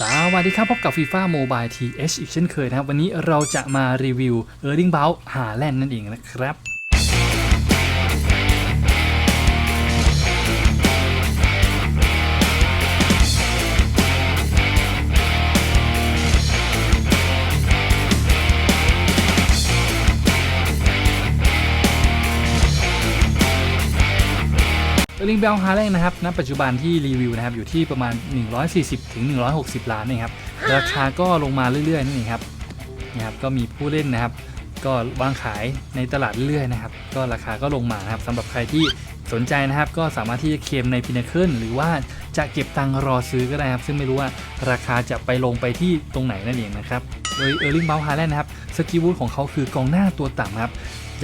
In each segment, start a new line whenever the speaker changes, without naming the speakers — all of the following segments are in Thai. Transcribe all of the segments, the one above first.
สวัสดีครับพบกับ FIFA Mobile TH อีกเช่นเคยนะครับ วันนี้เราจะมารีวิว e r l i n g b o u t หาแลนด์นั่นเองนะครับ เออร์ลิงเบลฮาแลงนะครับณปัจจุบันที่รีวิวนะครับอยู่ที่ประมาณ 140ถึง160 ล้านนะครับราคาก็ลงมาเรื่อยๆนั่นเองครับนะครับก็มีผู้เล่นนะครับ ก็วางขายในตลาดเรื่อยๆนะครับ ก็ราคาก็ลงมาครับสำหรับใครที่สนใจนะครับ ก็สามารถที่จะเคลมในพินาเคิลหรือว่าจะเก็บตังค์รอซื้อก็ได้ครับ ซึ่งไม่รู้ว่าราคาจะไปลงไปที่ตรงไหนนั่นเองนะครับ โดยเออร์ลิงเบลฮาแลนด์นะครับสกิลวูดของเขาคือกองหน้าตัวต่ำครับ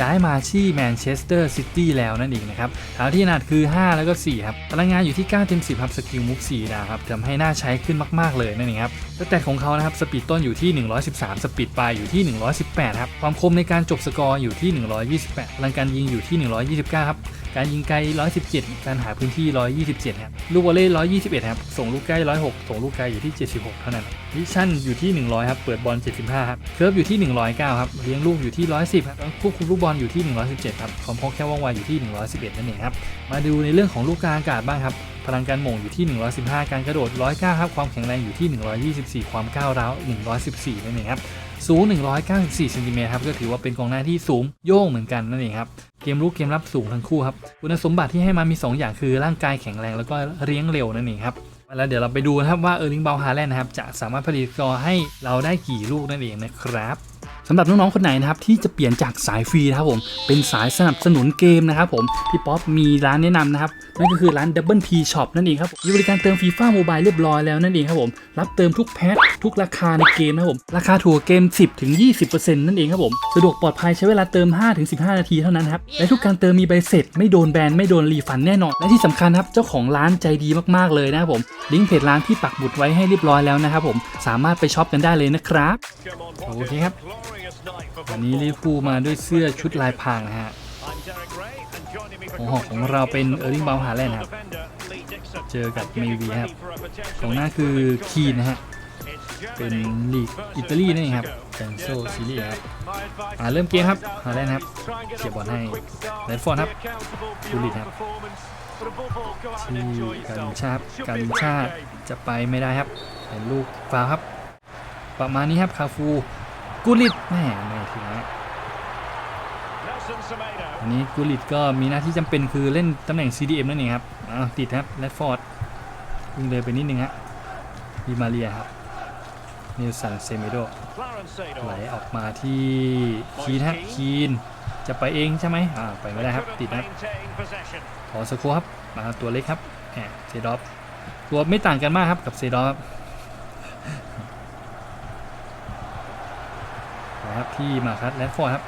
ย้ายมาที่แมนเชสเตอร์ซิตี้แล้วนั่นเองนะครับฐานที่ขนาดคือ 5 แล้วก็ 4 ครับ พลังงานอยู่ที่ 9 เต็ม 10 ครับ สกิลมุก4ดาวครับทำให้น่าใช้ขึ้นมาก ๆ เลยนั่นเองครับ สแตทของเขานะครับสปีดต้นอยู่ที่ 113 สปีดปลายอยู่ที่ 118 ครับ ความคมในการจบสกอร์อยู่ที่ 128พลังการยิงอยู่ที่ 129 ครับ การยิงไกล 117 การหาพื้นที่ 127 ครับ ลูกวอลเล่ 121 ครับ ส่งลูกใกล้ 106 ส่งลูกไกลอยู่ที่ 76 เท่านั้นวิชั่นอยู่ที่ 100 ครับ เปิดบอล 75 ครับ เคิร์ฟอยู่ที่ 109 ครับ เลี้ยงลูกอยู่ที่ 110 ครับ ควบคุมลูกบอลอยู่ที่ 117 ครับ ความพกแค่ว่องไวอยู่ที่ 111 นั่นเองครับ มาดูในเรื่องของลูกกลางอากาศบ้างครับ พลังการหม่งอยู่ที่ 115 การกระโดด 109 ครับ ความแข็งแรงอยู่ที่ 124 ความก้าวร้าว 114 นั่นเองครับ สูง 194เซนติเมตรครับ ก็ถือว่าเป็นกองหน้าที่สูงโย่งเหมือนกันนั่นเองครับ เกมรุกเกมรับสูงทั้งคู่ครับ คุณสมบัติที่ให้มามี 2 อย่างคือร่างกายแข็งแรงแล้วก็เลี้ยงเร็วนั่นเองครับแล้วเดี๋ยวเราไปดูนะครับว่าเออร์ลิงเบลฮาแลนด์นะครับจะสามารถผลิตกอให้เราได้กี่ลูกนั่นเองนะครับ สำหรับน้องๆคนไหนนะครับที่จะเปลี่ยนจากสายฟรีนะครับผมเป็นสายสนับสนุนเกมนะครับผมพี่ป๊อปมีร้านแนะนำนะครับนั่นก็คือร้าน Double P Shop นั่นเองครับมีบริการเติมฟีฟ่าโมบายเรียบร้อยแล้วนั่นเองครับผมรับเติมทุกแพ็คทุกราคาในเกมนะครับผมราคาถูกกว่าเกม 10ถึง20%นั่นเองครับผมสะดวกปลอดภัยใช้เวลาเติม5-15 นาทีเท่านั้นครับและทุกการเติมมีใบเสร็จ ไม่โดนแบนไม่โดนรีฟันแน่นอน และที่สำคัญครับเจ้าของร้านใจดีมากๆเลยนะครับผมลิงก์เพจร้านที่ปักบุดไว้ให้เรียบร้อยแล้วนะครับผมสามารถไปช็อปกันได้เลยนะครับโอเคครับ วันนี้ลิเวอร์พูมาด้วยเสื้อชุดลายพรางนะฮะ
ของหอกของเราเป็นเออร์ลิงบา
ล
ฮาแลนด์
ครั
บ
เจอกับ
เมวีครับ ขอ
ง
หน้าคื
อ
คีน
นะ
ฮะ เป็
น
ลีกอิตาลี
ลี
นั่ครับ
แคนโซซีรีส์ครับอ่าเริ่มเกมครับฮาแลนด์ครับ
เขียบบอลให้
แร
แร
ด
ด
ฟอร์ดครับบ
บู
บู
ลิ
ลิ
ต
ต
ครับ
ที่การชาบการชาบจะไปไม่ได้ครับเห็นลูกฟาวครับ ประมาณนี้ครับคาฟู กุลิตแหม่ไม่ถึงนะอันนี้กุลิตก็มีหน้าที่จำเป็นคือเล่นตำแหน่ง CDM นั่นเองครับอ้าวติดครับแรดฟอร์ดวิ่งเลยไปนิดนึงฮะดีมาเรียครับนิลสันเซเมโดไหลออกมาที่คีนฮะคีนจะไปเองใช่ไหมอ่าไปไม่ได้ครับติดนะขอสโคครับมาตัวเล็กครับแหมเซดอฟตัวไม่ต่างกันมากครับกับเซดอฟนะ ครับที่มาคัดแรดฟอร์ดครับ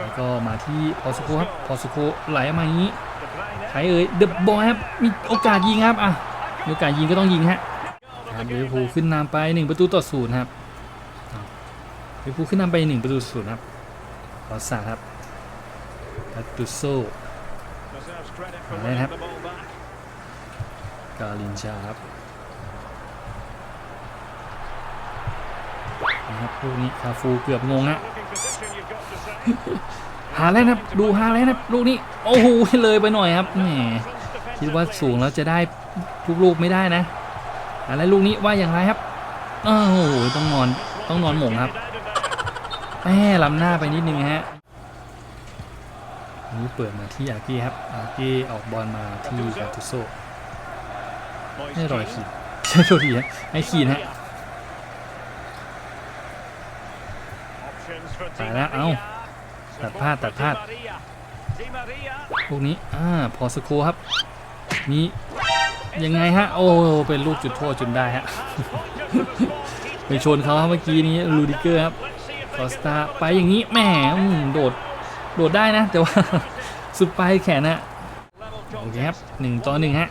แล้วก็มาที่พอสโคครับพอสโคไหลออกมาอย่างนี้ใครเอ่ยเดอะบอยครับมีโอกาสยิงครับอะมีโอกาสยิงก็ต้องยิงฮะครับลิเวอร์พูลขึ้นนำไป 1 ประตูต่อศูนย์ครับลิเวอร์พูลขึ้นนำไป 1 ประตูศูนย์ครับขอสาครับกัตตุโซ
นี่ครับ
กาลินชาครับ นะครับลูกนี้คาฟูเกือบงงฮะหาแล้วนะดูหาแล้วนะลูกนี้โอ้โหเลยไปหน่อยครับแหมคิดว่าสูงแล้วจะได้ทุกลูกไม่ได้นะหาแล้วลูกนี้ว่าอย่างไรครับโอ้โหต้องนอนต้องนอนหม่งครับแม่ล้ำหน้าไปนิดนึงฮะนนี้เปิดมาที่อากี้ครับอากี้ออกบอลมาที่กาตุโซให้รอยขีดใช่โทษทีฮะให้ขีดฮะ
ตายแล้ว เอ้า
ตั
ตั
ด
ด
พ
พ
ลา
ลา
ดตัดพลาด
ด
ลูกนี้อ่าพอสโคครับมียังไงฮะ โอ้เป็นลูกจุดโทษจนได้ฮะไปชนเขาครับเมื่อกี้นี้ลูดิเกอร์ครับคอสตาไปอย่างนี้แหมโดดโดดได้นะ แต่ว่าสุดปลายแขนนะโอเคครับหนึ่งต่อหนึ่งฮะ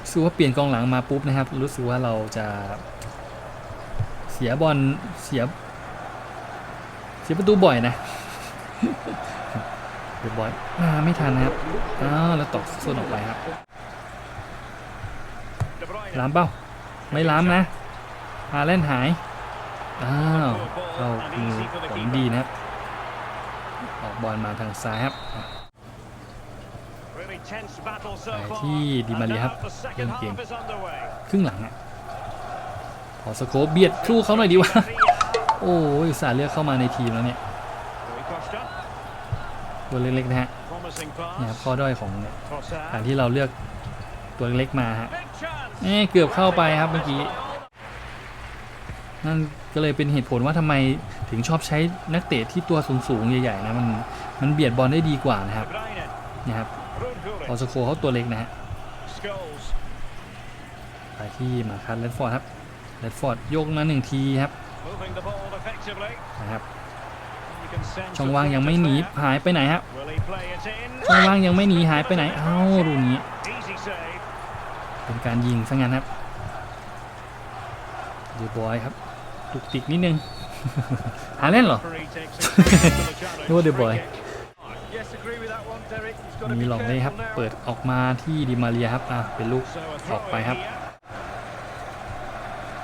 รู้สึกว่าเปลี่ยนกองหลังมาปุ๊บนะครับ รู้สึกว่าเราจะเสียบอลเสียเสียประตูบ่อยนะ เสียบ่อยมาไม่ทันนะครับอ้าวแล้วตกส้นออกไปครับลามเป้าไม่ล้ำนะฮาแลนหายอ้าวเข้ามือผลดีนะครับออกบอลมาทางซ้ายครับไปที่ดิมาเรียครับเริ่มเกมครึ่งหลังอะพอสโคปเบียดสู้เขาหน่อยดีวะโอ้ยอุตสาห์เลือกเข้ามาในทีมแล้วเนี่ย ตัวเล็กๆนะฮะ
promising
เนี่ยครับ
pass.
ข้อด้อยของ
Trossard.
การที่เราเลือกตัวเล็กๆมาฮะ
Big chance.
เอ๊ะเกือบเข้าไปครับเมื่อกี้ นั่นก็เลยเป็นเหตุผลว่าทำไมถึงชอบใช้นักเตะที่ตัวสูงๆใหญ่ๆนะมันมันเบียดบอลได้ดีกว่านะครับ
De Bruyne.
นะครับ
Ruud
พอ
Gullit.
สโคเขาตัวเล็กนะฮะ
Scholes.
ไปที่มาคัสเลดฟอร์ดครับเลดฟอร์ดโยกมาหนึ่งทีครับ
Moving the ball effectively.
นะครับ
You can sense
ช่อง
the
ว่างยังไม่หนี
threat is
หายไปไหนครับ
there. Will he play it in?
ช่องว่างยังไม่หนีหายไปไหนเอ้าดูนี้
Easy save.
เป็นการยิงซะงั้นครับเดบอยครับตุกติกนิดนึงหาเล่นเหรอ
Referee takes exception to the challenge.
นึกว่าเดบอย
Free kick.
Yes, agree with that one, Derek. He's got to
มี
be
หลองเลยครับ
careful now.
เปิดออกมาที่ดิมาเรียครับอะเป็นลูก
So a
อ
throw
อกไป
in
ครับ
here.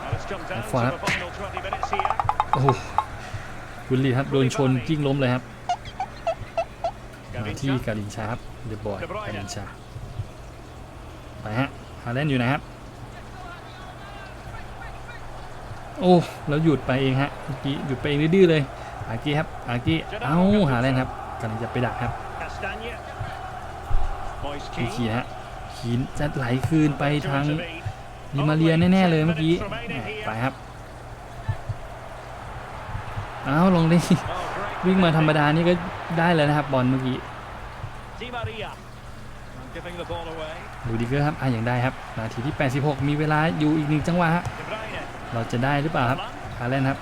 Well, it's come down to
Fine.
the final 20 minutes here.
โอ้โห คุณลีครับโดนชนกิ้งล้มเลยครับมาที่
Gavincha.
กาลินชาครับเดบอย
De Bruyne
กาลินชาไปฮะฮาแลนด์อยู่ไหนครับ โอ้แล้วหยุดไปเองฮะเมื่อกี้หยุดไปเองดื้อๆเลยอากี้ครับอากี้เอ้าหาแลนด์ครับกำลังจะไปดักครับ
Castagne. Moise
คี
Kean.
คีฮะคีนจะไหลคืนไปทาง
Two to beat.
ดิมาเรียแน่ๆเลยเมื่อกี้แหม่ไปครับเอ้าลงดิ
Oh, great
วิ่งมาธรรม
defending.
ดานี่ก็ได้แล้วนะครับบอลเมื่อกี้
Di Maria. Giving the ball away.
ดูดีเกอร์ครับอะยังได้ครับนาทีที่ 86 มีเวลาอยู่อีกหนึ่งจังหวะฮะ
De Bruyne.
เราจะได้หรือเปล่าครับ
Haaland.
ฮาแลนด์ครับ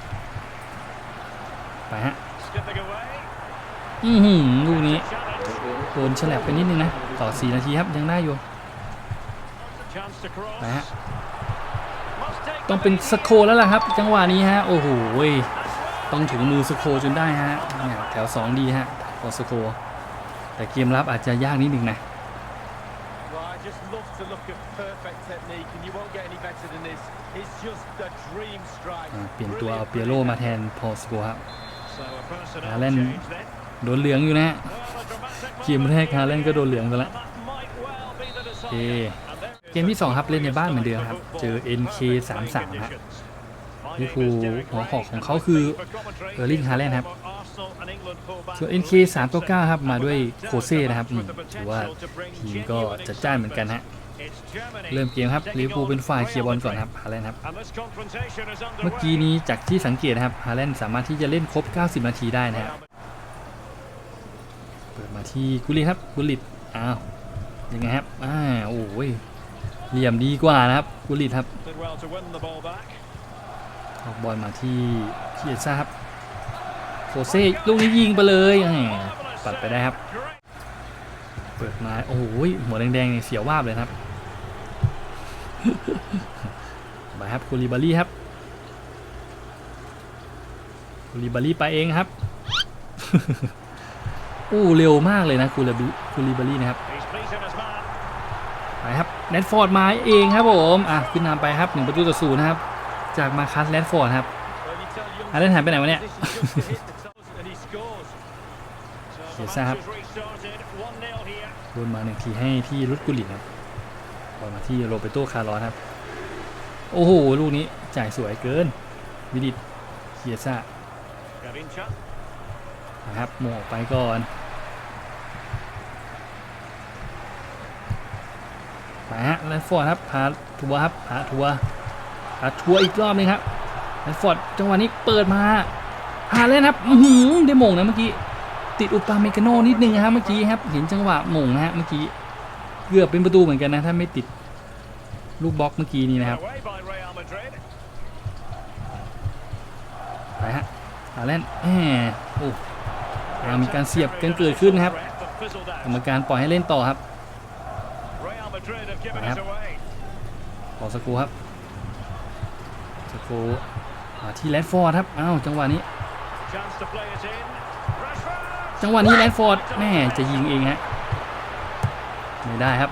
ไปฮะ
Skipping away.
อือหือลูกนี้
Challenge.
โดนฉลับไปนิดนึงนะ ต่อ 4 นาทีครับ ยังได้อยู่
Chance to cross.
ไปฮะ
Must take
ต้อง
the
เป็น
lead
สโคแล้วล่ะครับ จังหวะนี้ฮะ โอ้โหเว้ย ต้องถึงมือสโคจนได้ฮะเนี่ยแถว 2 ดีฮะพอสโค แต่เกมรับอาจจะยากนิดนึงนะ
Well, I just love to look at perfect technique, and you won't get any better than this. It's just a dream strike.
อ่าเปลี่ยนตัวเอาเปียโรมาแทนพอสโกครับ
So a personnel
Haaland.
change then.
โดนเหลืองอยู่นะฮะ
Well, a dramatic
เกมแรกฮาแลนด์ก็โดนเหลืองไปแล้ว
And that might well be the
โอเค
decider. And there-
เกมที่ 2 ครับเล่นในบ้านเหมือนเดิมครับ เจอ NK 3 3 ครับ ลิเวอร์พูลหัวหอกของเขาคือ Erling Haaland ครับ ส่วน NK 3 9 9ครับ มาด้วยโคเซ่นะครับถือว่าทีมก็จัดจ้านเหมือนกันฮะเริ่มเกมครับลิเวอร์พูลเป็นฝ่ายเคลียร์บอลก่อนครับฮาแลนด์ครับ เมื่อกี้นี้จากที่สังเกตนะครับฮาแลนด์สามารถที่จะเล่นครบ 90 นาทีได้นะครับเปิดมาที่กุลิครับกุลิตอ้าวยังไงครับอ่าโอ้ยเหลี่ยมดีกว่านะครับกุลิตครับ อกบอลมาที่เคียซ่าครับโคเซ่ลูกนี้ยิงไปเลยแหมปัดไปได้ครับ เปิดมาโอ้โหหัวแดงๆเนี่ยเสียววาบเลยครับมาครับคูลิบาลี่ครับคูลิบาลี่ไปเองครับอู้เร็วมากเลยนะคูลิบคูลิบาลี่นะครับไปครับแรดฟอร์ดมาเองครับผมอะขึ้นนำไปครับหนึ่งประตูต่อศูนย์นะครับ จากมาคัสแรดฟอร์ดครับ
Well, you tell young
ฮาแลนหายไปไหนวะเนี่ย
this is just to hit the toes, and he scores.
Yes, sir. โดนมาหนึ่งทีให้ที่รุดกุลิครับบอลมาที่โรเบโตคาร์ลอสครับ โอ้โห ลูกนี้จ่ายสวยเกิน วิดิตเคียซ่านะครับโมงออกไปก่อนมาฮะแลนฟอร์ดครับพาทัวร์ครับพาทัวร์ พาทัวร์อีกรอบนึงครับแลนฟอร์ดจังหวะนี้เปิดมาหาเล่นครับหือได้มงนะเมื่อกี้ ติดอุปาเมกาโนนิดนึงนะครับเมื่อกี้ครับ เห็นจังหวะมงนะฮะเมื่อกี้เกือบเป็นประตูเหมือนกันนะถ้าไม่ติดลูกบล็อกเมื่อกี้นี้นะครับไปฮะหาเล่นแหมโอ้ยังมีการเสียบกันเกิดขึ้นนะครับกรรมการปล่อยให้เล่นต่อครับ
ครับ
ขอสกูครับ สกที่แรดฟอร์ดครับอ้าวจังหวะนี้ จังหวะนี้แรดฟอร์ดแม่จะยิงเองฮะไม่ได้ครับ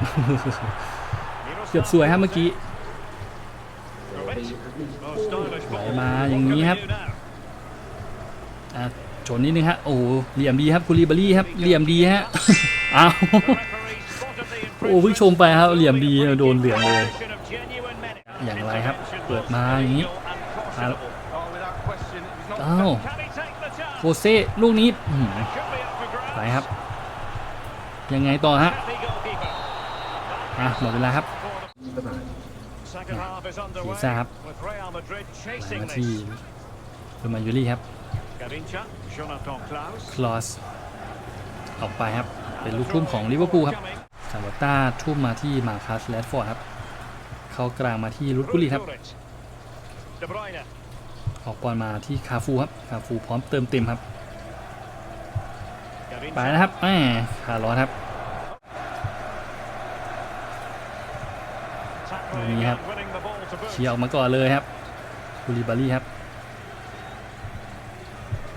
เกือบสวยครับเมื่อกี้ไหลมาอย่างนี้ครับชนนิดนึงฮะโอ้โหเหลี่ยมดีครับคูลิบารี่ครับเหลี่ยมดีฮะอ้าวโอ้เพิ่งชมไปครับเหลี่ยมดีโดนเหลืองเลย อย่างไรครับ เปิดมาอย่างนี้
Illegal and
อะ
cautionable.
Oh, without question, it was not
อ้าว
Can he take the chance?
โคเซ่ลูกนี้อื้อหือ
Could be up for grabs.
ไปครับ ยังไงต่อฮะ
Happy goalkeeper.
อะหมดเวลาครับ
Second half is underway.
Chiesa ครับ
With Real Madrid
มา
chasing
ที่
this.
โรมายูรี่ครับ
Garincha, Jonathan Klaus.
คลอสออกไปครับ เป็นลูกทุ่มของลิเวอร์พูลครับซาบาต้าทุ่มมาที่มาคัสแรดฟอร์ดครับ เข้ากลางมาที่รุดกุลีครับ
De Bruyne.
ออกบอลมาที่คาฟูครับ คาฟูพร้อมเติมเต็มครับ
Garincha.
ไปนะครับแหมคาร์ลอสครับ
Tackling
Ini,
and winning the ball to boot.
เคลียร์ออกมาก่อนเลยครับคูลิบารี่ครับ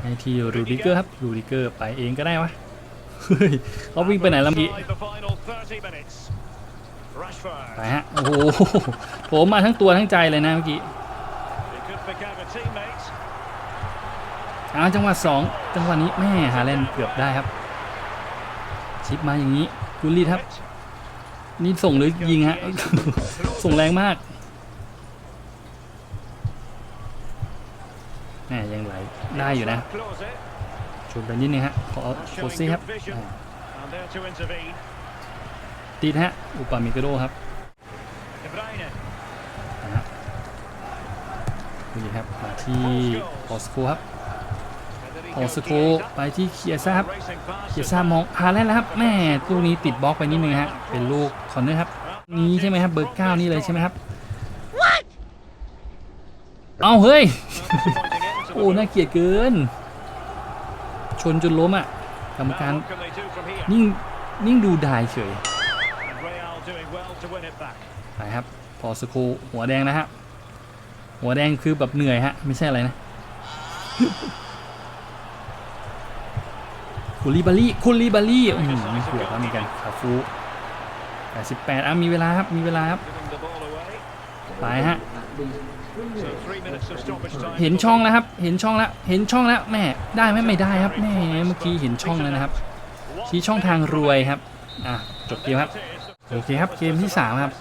ให้ที่รูดิเกอร์ครับรูดิเกอร์ไปเองก็ได้วะเฮ้ยเขาวิ่งไปไหนแล้วเมื่อกี้
Inside the final 30 minutes. Rashford.
ไปฮะ โอ้โหผมมาทั้งตัวทั้งใจเลยนะเมื่อกี้ อาจังหวะสองจังหวะนี้แม่ฮาแลนด์เกือบได้ครับ ชิปมาอย่างนี้กุลีครับ นี่ส่งหรือยิงฮะ ส่งแรงมากแหมยังไหลได้อยู่นะ
Klose.
ชวนไปนิดนึงฮะขอโคซี่ครับอ่า
And there to intervene.
ติดฮะอุปามิกาโดครับ
De Bruyne.
นะฮะ นี่ครับมาที่พอสโคครับพ
Federico
อสโค
Chiesa.
ไปที่เคียซ่าครับ
Racing past
เคียซ่ามองฮาแลนด์แล้วครับแม่ลูกนี้ติดบล็อกไปนิดนึงฮะเป็นลูกคอนเนอร์ครับนี้ใช่ไหมครับเบอร์เก้านี่เลยใช่ไหมครับเอาเฮ้ย
Pointing into the
โอ้น่าเกลียดเกิน ชนจนล้มอะกรรม
Now
การ
what can they do from here?
นิ่งนิ่งดูดายเฉย
And Real doing well to win it back.
ไปครับพอสโคหัวแดงนะฮะ หัวแดงคือแบบเหนื่อยฮะ ไม่ใช่อะไรนะคุลิบาลี่คุลิบาลี่อืมไม่เกือบแล้วเหมือนกันคาฟู88อะมีเวลาครับ มีเวลาครับไปฮะ เห็นช่องแล้วครับ เห็นช่องแล้ว เห็นช่องแล้วแม่ได้ไหมไม่ได้ครับแม่เมื่อกี้เห็นช่องแล้วนะครับ ชี้ช่องทางรวยครับ อะ จบเกมครับ โอเคครับเกมที่3ครับ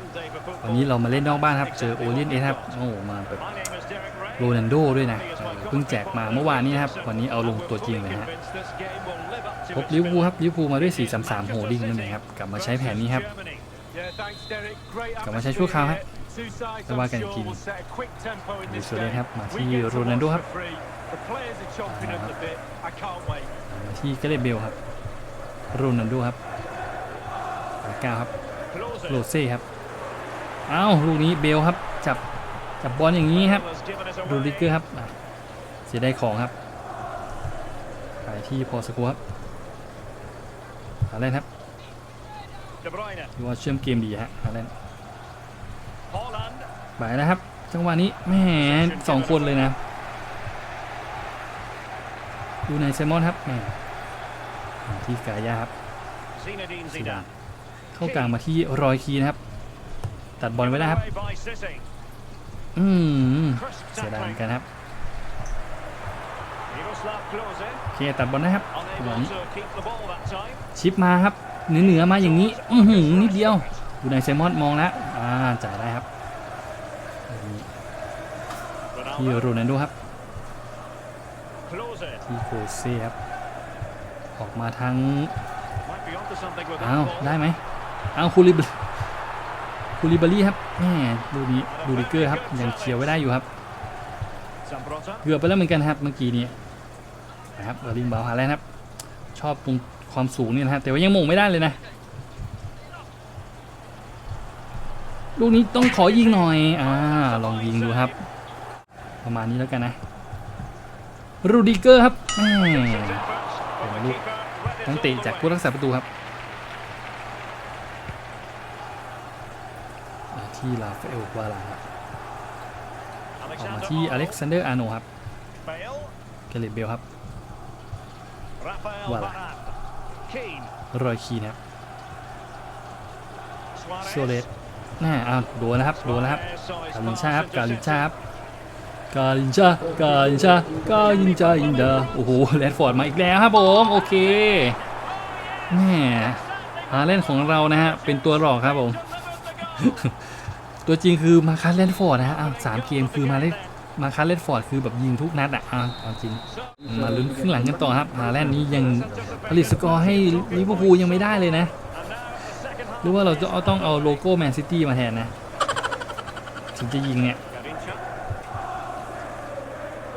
วันนี้เรามาเล่นนอกบ้านครับเจอโอเลียนเอครับโอ้โหมาแบบโรนัลโดด้วยนะเพิ่งแจกมาเมื่อวานนี้นะครับ วันนี้เอาลงตัวจริงเลยฮะพบลิเวอร์พูลครับลิเวอร์พูลมาด้วย 4-3-3 โฮดิ้งนั่นเองครับกลับมาใช้แผนนี้ครับกลับมาใช้ชั่วคราวฮะ
Two sides
ไม่ว่ากันอีกที
will set a quick tempo in
ดู
this
สวยเลย
game.
ครับมาที่โรนัลโดครับมาที่เกเรเบลครับโรนัลโดครับก้าครับ โรเซ่ครับอ้าวลูกนี้เบลครับจับจับบอลอย่างนี้ครับรูดิเกอร์ครับเสียได้ของครับไปที่พอสกัวครับฮาแลนครับ
De Bruyne.
ถือว่าเชื่อมเกมดีฮะฮาแลนด์
Holland.
ไปนะครับจังหวะนี้แหมสองคนเลยนะดูในไซมอนครับแหมที่กายาครับ
Zinedine
Zidane.
Zidane.
เข้ากลางมาที่รอยคีนะครับ ตัดบอลไว้ได้ครับ อืมเสียดายเหมือนกันครับโอเคตัดบอลนะครับหวะ
Unable
นี้
to keep the ball that time.
ชิปมาครับเหนือเหนือมาอย่างนี้ อือหือนิดเดียวดูในไซมอนมองแล้วอ่าจ่ายได้ครับที่โรนัลโดครับที่โคเซ่ครับออกมาทางอ้าวได้ไหม อ้าคูลิบคูลิบารี่ครับแหมดูนี้ดูดิเกอร์ครับยังเคลียร์ไว้ได้อยู่ครับ เกือบไปแล้วเหมือนกันครับเมื่อกี้นี้นะครับเออร์ลิงบาวฮาแลนด์ครับ ชอบตรงความสูงนี่นะฮะแต่ว่ายังมงไม่ได้เลยนะลูกนี้ต้องขอยิงหน่อย อ่า ลองยิงดูครับ ประมาณนี้แล้วกันนะ รูดิเกอร์ครับแหม
Effort.
look.
Keeper ready
ทั้งเตะจากผู้รักษาประตูครับมา ที่ลาฟาเอลวาลาครับออกมา
Alexander
ที่อเล็ก
Arnold.
ซานเดอร์อาร์โนครับ
Bale.
เกเรตเบลครับ
Rafael
Voilà.
Varane. Keane.
รอยคีนะครับ
Suarez.
โซเลสน่าอ้าวโดนนะครับโดนนะครับ
Suarez saw his
กาลิน
pass
ชาครับกาลิน
intercepted.
ชาครับกาลินชากาลินชากาลินจาอินดาโอ้โหแรดฟอร์ดมาอีกแล้วครับผมโอเคแม่ฮาเล่นของเรานะฮะเป็นตัวหลอกครับผม ตัวจริงคือมาคัสแรดฟอร์ดนะฮะอ้าวสามเกมคือมาเล่นมาคัสแรดฟอร์ดคือแบบยิงทุกนัดอะอ้าวเอาจริง มาลุ้นครึ่งหลังกันต่อครับฮาแลนด์นี้ยังผลิตสกอร์ให้ลิเวอร์พูลยังไม่ได้เลยนะ หรือว่าเราจะเอาต้องเอาโลโก้แมนซิตี้มาแทนนะถึงจะยิงเนี่ย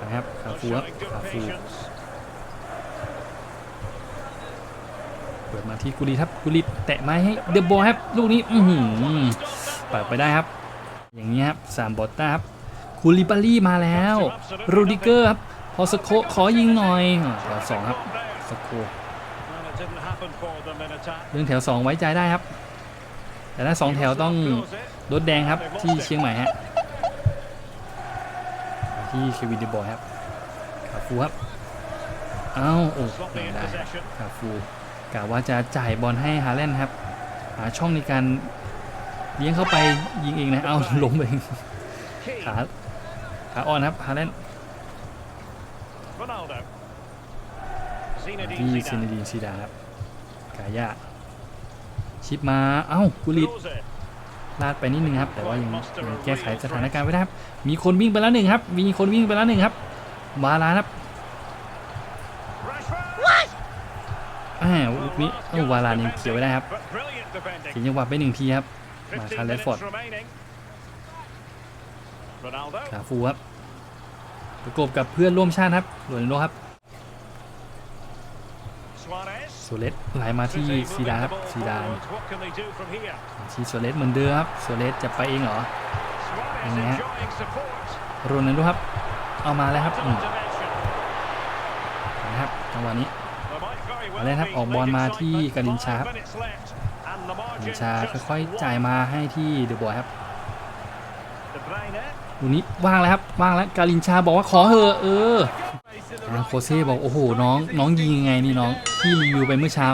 นะครับขาฟูครับ
showing good
ขาฟูเปิดมาที่กุลิครับกุลิแตะไม้ให้เดอะบอลครับลูกนี้ อือหือเปิดไปได้ครับ อย่างนี้ครับสามบอต้าครับคูลิบาลี่มาแล้วรูดิเกอร์ครับพอสโคขอยิงหน่อยแถวสองครับสโคเรื่องแถวสองไว้ใจได้ครับ แต่ถ้าสองแถวต้องรถแดงครับที่เชียงใหม่ฮะที่เควินเดบอยครับขาฟูครับอ้าวโอ้ไม่ได้
possession.
ขาฟูกะว่าจะจ่ายบอลให้ฮาแลนด์ครับ หาช่องในการ เลี้ยงเข้าไปยิงเองนะเอาล้มเอง
Key.
ขาขาอ่อนครับฮาแลนด์
Ronaldo.
ที่
Zinedine
ซิน
Zidane.
ดีนซีดานครับกายาชิปมา เอ้ากุลิต
Klose.
ลาดไปนิดนึงครับ แต่ว่ายังยังแก้ไขสถานการณ์ไม่ได้ครับมีคนวิ่งไปแล้วหนึ่งครับมีคนวิ่งไปแล้วหนึ่งครับวาลานครับ
Rashford.
อ่าลูกนี้เอ้าวาลานยังเขียวไว้ได้ครับ
But brilliant defending.
เขียนจังหวะไปหนึ่งทีครับ มา
15
คาร์เลส
minutes
ฟอร์ด
remaining. Ronaldo.
ขาฟูครับประกบกับเพื่อนร่วมชาติครับโรนัลโดครับ
Suarez.
โซเลสไหลมาที่
City
ซี
moving
ดาน
the
ครับ
ball
ซีดาน
forward. What can they do from here?
ที่โซเลสเหมือนเดิมครับโซเลสจะไปเองเหรอ
Suarez
Yeah.
enjoying support.
โรนัลโดครับ เอามาแล้วครับอืม
Top dimension.
นะครับจังหวะนี้
There might very well
เอาเลยครับ
be
ออกบอล
late
มาที่
excitement.
กาลินชาครับ
Five minutes left. And the
กา
margin
ลินชา
just
ค่อยๆจ่าย
one.
มาให้ที่เดอะบอยครับ
De Bruyne.
ลูกนี้ว่างแล้วครับว่างแล้วกาลินชาบอกว่าขอเหอะเอออ่าโคเซ่บอกโอ้โหน้องน้องยิงยังไงนี่น้องพี่รีวิวไปเมื่อเช้า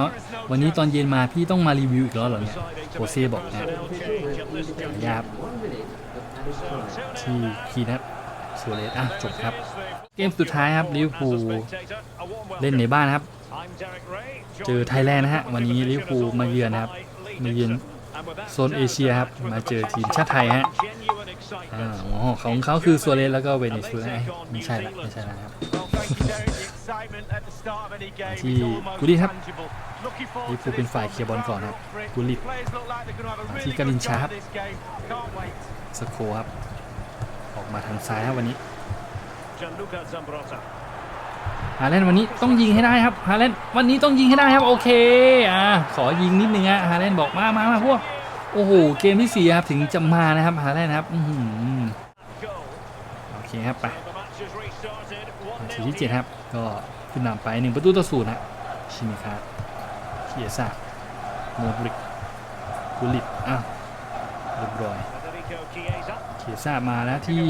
วันนี้ตอนเย็นมาพี่ต้องมารีวิวอีกแล้วเหรอเนี่ย
Deciding to
โค
make
เซ่
a
บอกนะ
personnel change at this juncture.
ยาบ
So, 2-0
ที่
now.
คีย์นะครับสุเรสอะ
There
จบ
it
ครับ
is, the
เกมสุดท้ายครับลิเวอร์พูล
as a spectator, a warm
เล่นใน
welcome.
บ้านครับ
I'm Derek Ray,
เจอ
joined
ไทยแลนด์นะฮะ
by
วันนี้ลิเวอร์พูลมาเยือนนะครับ มาเยือนโซนเอเชียครับ มาเจอทีมชาติไทยฮะอ๋อของเขาคือซวเลสแล้วก็เวเนซุเอลาไม่ใช่ละไม่ใช่ละครับ ที่กุลิครับลิ
ฟู
เป็นฝ่ายเคลียร์บอลก่อนครับกุลิ
ป
ที่กาลินชาครับสโคครับ ออกมาทางซ้ายครับวันนี้ ฮาแลนวันนี้ต้องยิงให้ได้ครับฮาแลนวันนี้ต้องยิงให้ได้ครับโอเคอ่าขอยิงนิดนึงฮะฮาแลนบอกมามามาพวกโอ้โหเกมที่สี่ครับถึงจะมานะครับฮาแลนครับอื้อหือ
Goal.
โอเคครับไปทีที่เจ็ดครับก็ขึ้นนำไปหนึ่งประตูต่อศูนย์ฮะชิมิคาเคียซ่าโมดริกกุลิตอ้าวเรียบร้อยเคียซ่ามาแล้วที่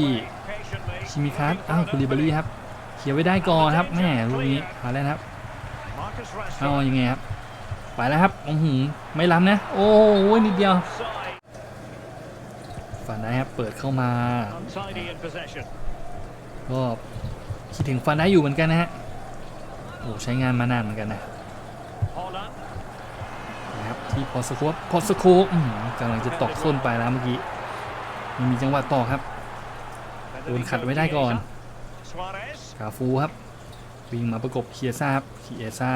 ชิมิคาอ้าวคุลิบารีครับ เคลียร์ไว้ได้ก่อนครับแม่ลูกนี้ฮาแลนด์ครับเอา
Rashford.
ยังไงครับไปแล้วครับอื้อหือไม่ล้ำนะ โอ้โหนิดเดียว
Side.
ฝันได้ครับเปิดเข้ามา ก็คิดถึงฟันได้อยู่เหมือนกันนะฮะโอ้ใช้งานมานานเหมือนกันนะนะครับที่พอสโคปพอสโคปกำลังจะตอกส้นไปแล้วเมื่อกี้ยังมีจังหวะต่อครับโดนขัดไว้ได้ก่อน
Suarez.
กาฟูครับ วิ่งมาประกบเคียซ่าครับเคียซ่า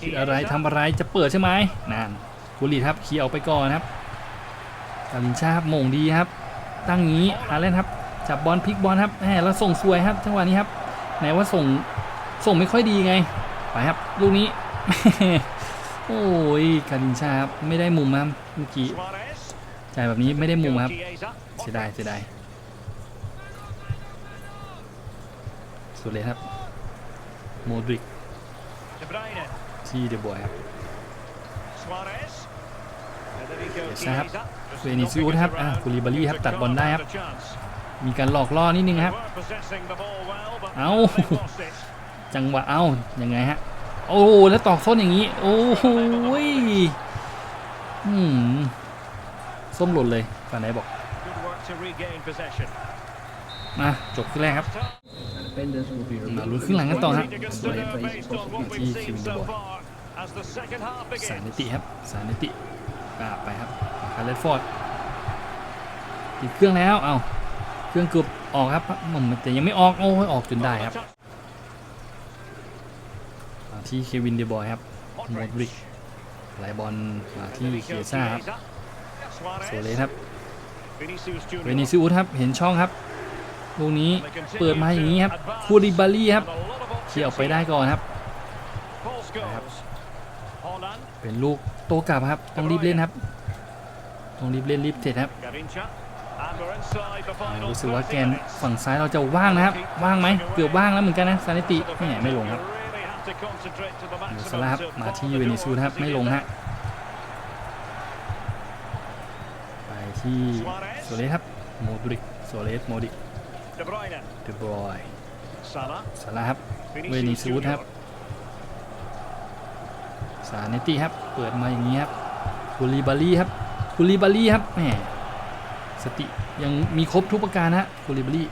คิดอะไรทำอะไรจะเปิดใช่ไหมนั่นกุลีครับเคลียร์ออกไปก่อนครับกาลินชาครับโมงดีครับ ตั้งงี้ฮาเลนครับ จับบอลพลิกบอลครับแหมแล้วส่งสวยครับจังหวะนี้ครับไหนว่าส่งส่งไม่ค่อยดีไงไปครับลูกนี้โอ้ยกาลินชาครับไม่ได้มุมครับเมื่อกี้
Suarez.
จ่ายแบบนี้ไม่ได้มุมครับ
Chiesa.
เสียดายเสียดาย สุดเลยครับ โมดริก
De Bruyne.
ที่เดอะบอยครับ
Suarez. Federico
เดี๋ยวนะครับ
Chiesa.
เวนิซิอุสครับอะคูลิบารีครับตัดบอลได้ครับ
A chance.
มีการหลอกล่อนิดนึง
They
ครับ
were possessing the ball well, but
เอ้า
they lost it.
จังหวะเอ้ายังไงฮะ โอ้โหแล้วตอกส้นอย่างนี้ โอ้โหยอืมส้มหล่นเลยฝั่งไหนบอก
Good work to regain possession.
มาจบครึ่งแรกครับ
Defenders will be
มา
relieved.
ลุ้นครึ่งหลังกันต่อฮะ
Consider based on what we've seen so far as the second half
สารนิ
begins.
ติครับสารนิติกราบไปครับคาร์เลตฟอร์ดติดเครื่องแล้วเอาเครื่องเกือบออกครับมันแต่ยังไม่ออกโอ้ยออกจนได้ครับมาที่เควินเดบอยครับโมดริกไหลบอลมาที่เคียซ่าครับโซเลสครับเวนิซิอุสครับเห็นช่องครับ ลูกนี้เปิดมาอย่างนี้ครับคูริบาลี่ครับเคลียร์ออกไปได้ก่อนครับ เป็นลูกโตกลับครับต้องรีบเล่นครับต้องรีบเล่นรีบเสร็จครับอ่ารู้สึกว่าแกนฝั่งซ้ายเราจะว่างนะครับ ว่างไหมเกือบว่างแล้วเหมือนกันนะซานิติแหมไม่ลงครับเดี๋ยวสลาครับมาที่เวนิซูสครับไม่ลงฮะไปที่โซเลสครับโมดริกโซเลสโมดิก เดบรอยสลาครับ เวนิซูสครับ สาเนติครับ เปิดมาอย่างนี้ครับคูลิบาลี่ครับคูลิบาลี่ครับ แหม สติยังมีครบทุกประการนะฮะคูลิบาลี่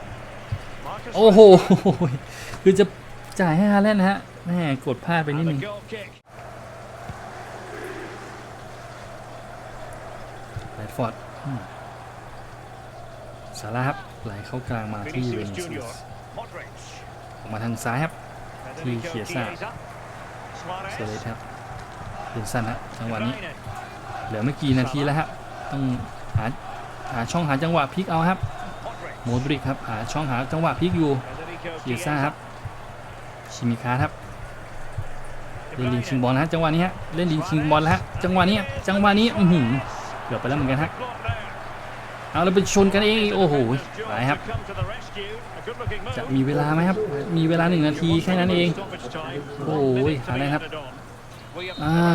โอ้โห คือจะจ่ายให้ฮาแลนด์นะฮะ แหม กดพลาดไปนิดนึงแรดฟอร์ดอืมซาร่าครับ ไหลเข้ากลางมาที่เวนิซิอุสออกมาทางซ้ายครับที่เคียซ่าโซเลสครับเป็นสั้นฮะจังหวะนี้ เหลือไม่กี่นาทีแล้วฮะต้องหาหาช่องหาจังหวะพลิกเอาครับโมดริกครับหาช่องหาจังหวะพลิกอยู่เคียซ่าครับชิมิคาครับเล่นลิงชิงบอลนะฮะจังหวะนี้ฮะเล่นลิงชิงบอลแล้วฮะจังหวะนี้จังหวะนี้อื้อหือเกือบไปแล้วเหมือนกันฮะ เอาแล้วไปชนกันเองโอ้โหไปครับ จะมีเวลาไหมครับ มีเวลาหนึ่งนาทีแค่นั้นเอง โอ้ยหอะไรครับ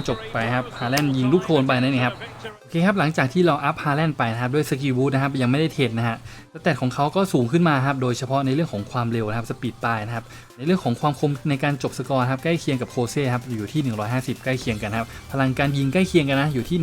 จบไปครับฮาแลนด์ยิงลูกโทนไปนั่นเองครับโอเคครับหลังจากที่เราอัพฮาแลนด์ไปนะครับด้วยสกิลบูทนะครับยังไม่ได้เทรดนะฮะแตทของเขาก็สูงขึ้นมาครับโดยเฉพาะในเรื่องของความเร็วนะครับสปีดปลายนะครับในเรื่องของความคมในการจบสกอร์ครับใกล้เคียงกับโคเซ่ครับอยู่ที่ 150 ใกล้เคียงกันครับพลังการยิงใกล้เคียงกันนะอยู่ที่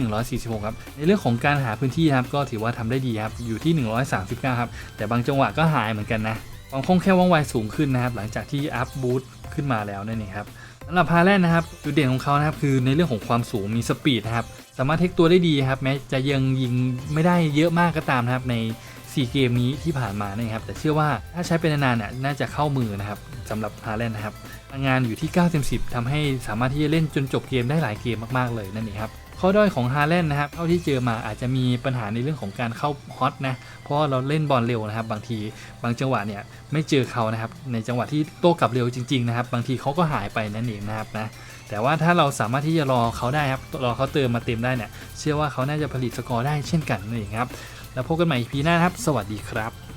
146ครับในเรื่องของการหาพื้นที่ครับก็ถือว่าทำได้ดีครับอยู่ที่ 139ครับแต่บางจังหวะก็หายเหมือนกันนะความคล่องแคล่วว่องไวสูงขึ้นนะครับหลังจากที่อัพบูทขึ้นมาแล้วนั่นเองครับ สำหรับพาแลนนะครับจุดเด่นของเขานะครับคือในเรื่องของความสูงมีสปีดนะครับสามารถเทคตัวได้ดีครับแม้จะยังยิงไม่ได้เยอะมากก็ตามนะครับใน 4 เกมนี้ที่ผ่านมานะครับแต่เชื่อว่าถ้าใช้เป็นนานๆเนี่ยน่าจะเข้ามือนะครับสำหรับฮาแลนด์นะครับพลังงานอยู่ที่9เต็ม10ทำให้สามารถที่จะเล่นจนจบเกมได้หลายเกมมากๆเลยนั่นเองครับ ข้อด้อยของฮาแลนด์นะครับเท่าที่เจอมาอาจจะมีปัญหาในเรื่องของการเข้าฮอตนะเพราะเราเล่นบอลเร็วนะครับ บางทีบางจังหวะเนี่ยไม่เจอเขานะครับ ในจังหวะที่โต้กลับเร็วจริงๆนะครับ บางทีเขาก็หายไปนั่นเองนะครับนะแต่ว่าถ้าเราสามารถที่จะรอเขาได้ครับรอเขาเติมมาเต็มได้เนี่ยเชื่อว่าเขาน่าจะผลิตสกอร์ได้เช่นกันนั่นเองครับแล้วพบกันใหม่ EP หน้านะครับ สวัสดีครับ